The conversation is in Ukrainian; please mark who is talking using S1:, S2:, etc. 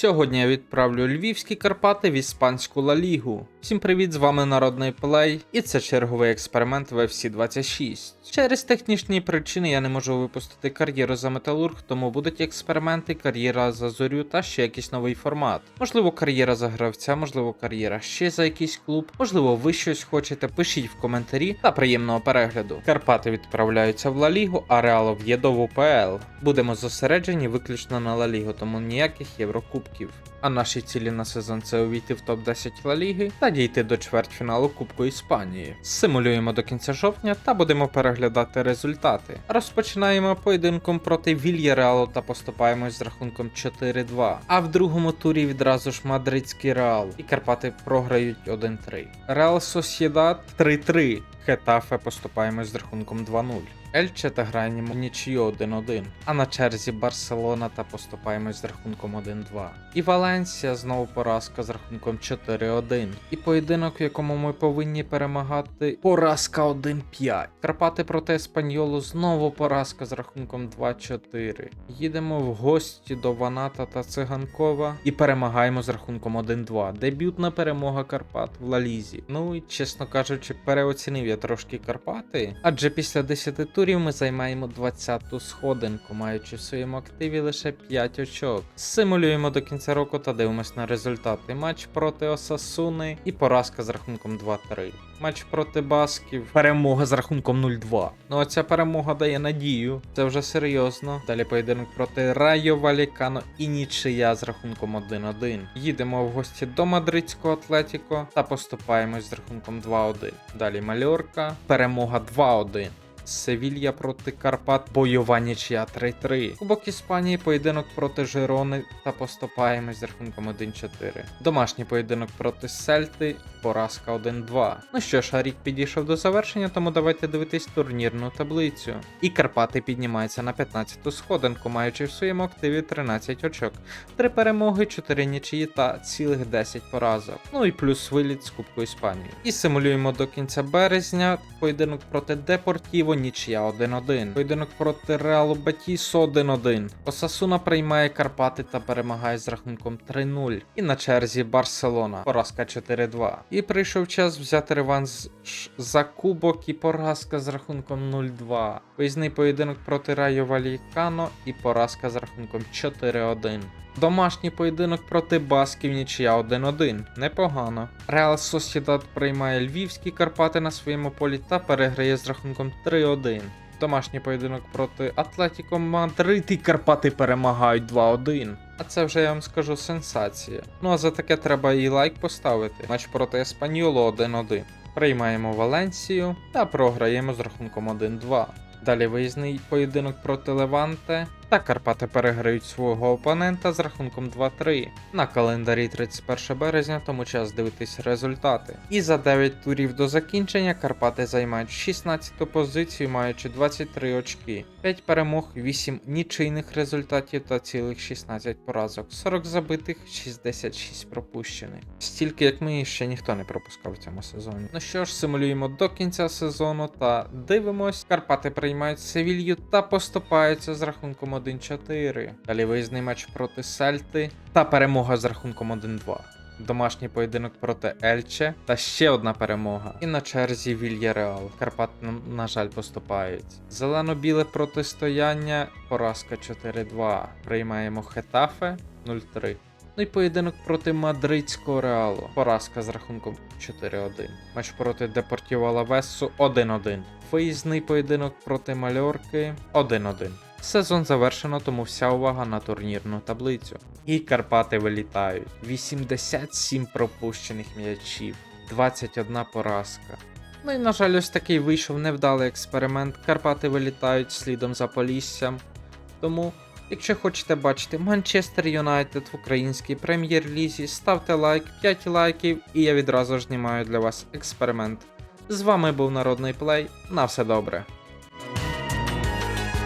S1: Сьогодні я відправлю львівські Карпати в іспанську Ла Лігу. Всім привіт, з вами Народний Плей, і це черговий експеримент в FC 26. Через технічні причини я не можу випустити кар'єру за Металург, тому будуть експерименти, кар'єра за зорю та ще якийсь новий формат. Можливо, кар'єра за гравця, можливо, кар'єра ще за якийсь клуб, можливо, ви щось хочете, пишіть в коментарі та приємного перегляду. Карпати відправляються в Ла Лігу, а Реалов є до ВПЛ. Будемо зосереджені виключно на Ла Лігу, тому ніяких єврокубків. А наші цілі на сезон це увійти в топ-10 Ла Ліги та дійти до чвертьфіналу Кубку Іспанії. Симулюємо до кінця жовтня та будемо переглядати результати. Розпочинаємо поєдинком проти Вільяреалу та поступаємось з рахунком 4-2. А в другому турі відразу ж мадридський Реал. І Карпати програють 1-3. Реал Сосєдат 3-3. Хетафе поступаємось з рахунком 2-0. Ельче та граємо нічию 1-1. А на черзі Барселона та поступаємось з рахунком 1-2. І Валенсія знову поразка з рахунком 4-1. І поєдинок, в якому ми повинні перемагати. Поразка 1-5. Карпати проти Еспаньолу знову поразка з рахунком 2-4. Їдемо в гості до Ваната та Циганкова і перемагаємо з рахунком 1-2. Дебютна перемога Карпат в Лалізі. Ну і чесно кажучи, переоцінив я трошки Карпати, адже після 10 турів ми займаємо 20-ту сходинку, маючи в своєму активі лише 5 очок. Симулюємо до кінця року та дивимось на результати. Матч проти Осасуни і поразка з рахунком 2-3. Матч проти Басків, перемога з рахунком 0-2. Ну а ця перемога дає надію. Це вже серйозно. Далі поєдинок проти Райо Валікано і нічия з рахунком 1-1. Їдемо в гості до мадридського Атлетіко та поступаємось з рахунком 2-1. Далі Мальорка, перемога 2-1. Севілья проти Карпат, бойова нічия 3-3. Кубок Іспанії, поєдинок проти Жирони та поступаємось з рахунком 1-4. Домашній поєдинок проти Сельти, поразка 1-2. Ну що ж, а рік підійшов до завершення, тому давайте дивитись турнірну таблицю. І Карпати піднімаються на 15-ту сходинку, маючи в своєму активі 13 очок, 3 перемоги, 4 нічиї та цілих 10 поразок. Ну і плюс виліт з Кубку Іспанії. І симулюємо до кінця березня поєдинок проти Депортіво, нічия 1-1. Поєдинок проти Реалу Бетісо 1-1. Осасуна приймає Карпати та перемагає з рахунком 3-0. І на черзі Барселона. Поразка 4-2. І прийшов час взяти реванш за кубок і поразка з рахунком 0-2. Виїзний поєдинок проти Райо Валікано і поразка з рахунком 4-1. Домашній поєдинок проти Басків нічия 1-1. Непогано. Реал Сосідат приймає львівські Карпати на своєму полі та переграє з рахунком 3-1. Домашній поєдинок проти Атлетіко Мадрид і Карпати перемагають 2-1. А це вже я вам скажу сенсація. Ну а за таке треба і лайк поставити. Матч проти Еспаньолу 1-1. Приймаємо Валенсію та програємо з рахунком 1-2. Далі виїзний поєдинок проти Леванте та Карпати переграють свого опонента з рахунком 2-3. На календарі 31 березня, тому час дивитись результати. І за 9 турів до закінчення Карпати займають 16-ту позицію, маючи 23 очки, 5 перемог, 8 нічийних результатів та цілих 16 поразок, 40 забитих, 66 пропущених. Стільки як ми ще ніхто не пропускав в цьому сезоні. Ну що ж, симулюємо до кінця сезону та дивимось. Карпати приймають Севілью та поступаються з рахунком 1-4. Далі виїзний матч проти Сельти та перемога з рахунком 1-2. Домашній поєдинок проти Ельче та ще одна перемога. І на черзі Вільяреал. Карпат, на, жаль, поступають. Зелено-біле протистояння, поразка 4-2. Приймаємо Хетафе 0-3. Ну і поєдинок проти мадридського реалу. Поразка з рахунком 4-1. Матч проти Депортіво Алавесу 1-1. Виїзний поєдинок проти Мальорки 1-1. Сезон завершено, тому вся увага на турнірну таблицю. І Карпати вилітають. 87 пропущених м'ячів, 21 поразка. Ну і на жаль, ось такий вийшов невдалий експеримент. Карпати вилітають слідом за Поліссям. Тому, якщо хочете бачити Манчестер Юнайтед в українській прем'єр-лізі, ставте лайк, 5 лайків, і я відразу ж знімаю для вас експеримент. З вами був Народний Плей. На все добре.